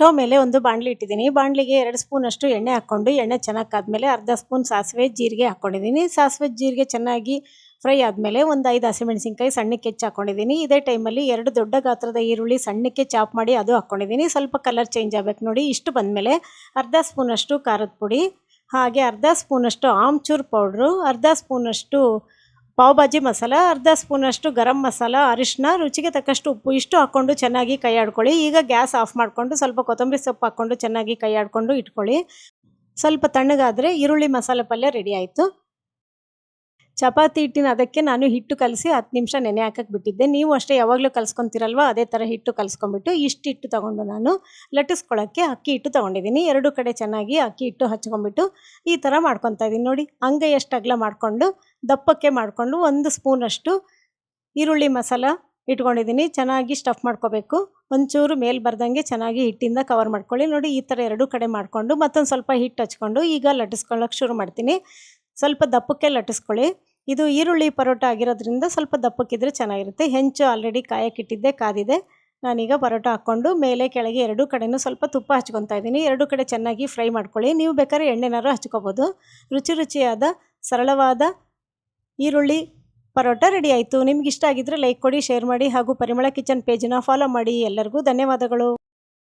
Stove ಮೇಲೆ ಒಂದು ಬಾಣಲಿ ಇಟ್ಟಿದ್ದೀನಿ. ಬಾಣಲಿಗೆ ಎರಡು ಸ್ಪೂನಷ್ಟು ಎಣ್ಣೆ ಹಾಕ್ಕೊಂಡು, ಎಣ್ಣೆ ಚೆನ್ನಾಗಿ ಕಾದ್ಮೇಲೆ ಅರ್ಧ ಸ್ಪೂನ್ ಸಾಸಿವೆ ಜೀರಿಗೆ ಹಾಕ್ಕೊಂಡಿದ್ದೀನಿ ಸಾಸಿವೆ ಜೀರಿಗೆ ಚೆನ್ನಾಗಿ ಫ್ರೈ ಆದಮೇಲೆ ಒಂದು ಐದು ಹಸಿಮೆಣಸಿನ್ಕಾಯಿ ಸಣ್ಣಕ್ಕೆ ಹೆಚ್ಚು ಹಾಕ್ಕೊಂಡಿದ್ದೀನಿ ಇದೇ ಟೈಮಲ್ಲಿ ಎರಡು ದೊಡ್ಡ ಗಾತ್ರದ ಈರುಳ್ಳಿ ಸಣ್ಣಕ್ಕೆ ಚಾಪ್ ಮಾಡಿ ಅದು ಹಾಕ್ಕೊಂಡಿದ್ದೀನಿ ಸ್ವಲ್ಪ ಕಲರ್ ಚೇಂಜ್ ಆಗಬೇಕು ನೋಡಿ. ಇಷ್ಟು ಬಂದಮೇಲೆ ಅರ್ಧ ಸ್ಪೂನಷ್ಟು ಖಾರದ ಪುಡಿ, ಹಾಗೆ ಅರ್ಧ ಸ್ಪೂನಷ್ಟು ಆಮ್ಚೂರ್ ಪೌಡ್ರು, ಅರ್ಧ ಸ್ಪೂನಷ್ಟು ಪಾವ್ ಭಾಜಿ ಮಸಾಲ, ಅರ್ಧ ಸ್ಪೂನಷ್ಟು ಗರಂ ಮಸಾಲ ಅರಿಶಿನ ರುಚಿಗೆ ತಕ್ಕಷ್ಟು ಉಪ್ಪು ಇಷ್ಟು ಹಾಕ್ಕೊಂಡು ಚೆನ್ನಾಗಿ ಕೈ ಆಡ್ಕೊಳ್ಳಿ. ಈಗ ಗ್ಯಾಸ್ ಆಫ್ ಮಾಡಿಕೊಂಡು ಸ್ವಲ್ಪ ಕೊತ್ತಂಬರಿ ಸೊಪ್ಪು ಹಾಕ್ಕೊಂಡು ಚೆನ್ನಾಗಿ ಕೈ ಆಡಿಕೊಂಡು ಇಟ್ಕೊಳ್ಳಿ. ಸ್ವಲ್ಪ ತಣ್ಣಗಾದರೆ ಈರುಳ್ಳಿ ಮಸಾಲೆ ಪಲ್ಯ ರೆಡಿ ಆಯಿತು. ಚಪಾತಿ ಹಿಟ್ಟಿನ ಅದಕ್ಕೆ ನಾನು ಹಿಟ್ಟು ಕಲಸಿ ಹತ್ತು ನಿಮಿಷ ನೆನೆ ಹಾಕಕ್ಕೆ ಬಿಟ್ಟಿದ್ದೆ. ನೀವು ಅಷ್ಟೇ ಯಾವಾಗಲೂ ಕಲಿಸ್ಕೊತಿರಲ್ವ? ಅದೇ ಥರ ಹಿಟ್ಟು ಕಲಿಸ್ಕೊಂಬಿಟ್ಟು ಇಷ್ಟು ಹಿಟ್ಟು ತೊಗೊಂಡು ನಾನು ಲಟ್ಟಿಸ್ಕೊಳ್ಳೋಕ್ಕೆ ಅಕ್ಕಿ ಹಿಟ್ಟು ತೊಗೊಂಡಿದ್ದೀನಿ. ಎರಡು ಕಡೆ ಚೆನ್ನಾಗಿ ಅಕ್ಕಿ ಹಿಟ್ಟು ಹಚ್ಕೊಂಬಿಟ್ಟು ಈ ಥರ ಮಾಡ್ಕೊತಾ ಇದ್ದೀನಿ. ನೋಡಿ, ಹಂಗೆ ಎಷ್ಟು ಅಗಲ ಮಾಡಿಕೊಂಡು, ದಪ್ಪಕ್ಕೆ ಮಾಡಿಕೊಂಡು ಒಂದು ಸ್ಪೂನಷ್ಟು ಈರುಳ್ಳಿ ಮಸಾಲ ಇಟ್ಕೊಂಡಿದ್ದೀನಿ. ಚೆನ್ನಾಗಿ ಸ್ಟಫ್ ಮಾಡ್ಕೋಬೇಕು. ಒಂಚೂರು ಮೇಲೆ ಬರ್ದಂಗೆ ಚೆನ್ನಾಗಿ ಹಿಟ್ಟಿಂದ ಕವರ್ ಮಾಡ್ಕೊಳ್ಳಿ. ನೋಡಿ, ಈ ಥರ ಎರಡು ಕಡೆ ಮಾಡಿಕೊಂಡು ಮತ್ತೊಂದು ಸ್ವಲ್ಪ ಹಿಟ್ಟು ಹಚ್ಕೊಂಡು ಈಗ ಲಟ್ಟಿಸ್ಕೊಳ್ಳೋಕೆ ಶುರು ಮಾಡ್ತೀನಿ. ಸ್ವಲ್ಪ ದಪ್ಪಕ್ಕೆ ಲಟ್ಟಿಸ್ಕೊಳ್ಳಿ. ಇದು ಈರುಳ್ಳಿ ಪರೋಟ ಆಗಿರೋದ್ರಿಂದ ಸ್ವಲ್ಪ ದಪ್ಪಕ್ಕಿದ್ರೆ ಚೆನ್ನಾಗಿರುತ್ತೆ. ಹೆಂಚು ಆಲ್ರೆಡಿ ಕಾಯಕ್ಕಿಟ್ಟಿದ್ದೆ, ಕಾದಿದೆ. ನಾನೀಗ ಪರೋಟ ಹಾಕ್ಕೊಂಡು ಮೇಲೆ ಕೆಳಗೆ ಎರಡೂ ಕಡೆನೂ ಸ್ವಲ್ಪ ತುಪ್ಪ ಹಚ್ಕೊತಾ ಇದ್ದೀನಿ. ಎರಡು ಕಡೆ ಚೆನ್ನಾಗಿ ಫ್ರೈ ಮಾಡ್ಕೊಳ್ಳಿ. ನೀವು ಬೇಕಾದ್ರೆ ಎಣ್ಣೆನಾರು ಹಚ್ಕೋಬೋದು. ರುಚಿ ರುಚಿಯಾದ, ಸರಳವಾದ ಈರುಳ್ಳಿ ಪರೋಟ ರೆಡಿ ಆಯಿತು. ನಿಮ್ಗೆ ಇಷ್ಟ ಆಗಿದ್ದರೆ ಲೈಕ್ ಕೊಡಿ ಶೇರ್ ಮಾಡಿ ಹಾಗೂ ಪರಿಮಳ ಕಿಚನ್ ಪೇಜನ್ನ ಫಾಲೋ ಮಾಡಿ. ಎಲ್ಲರಿಗೂ ಧನ್ಯವಾದಗಳು.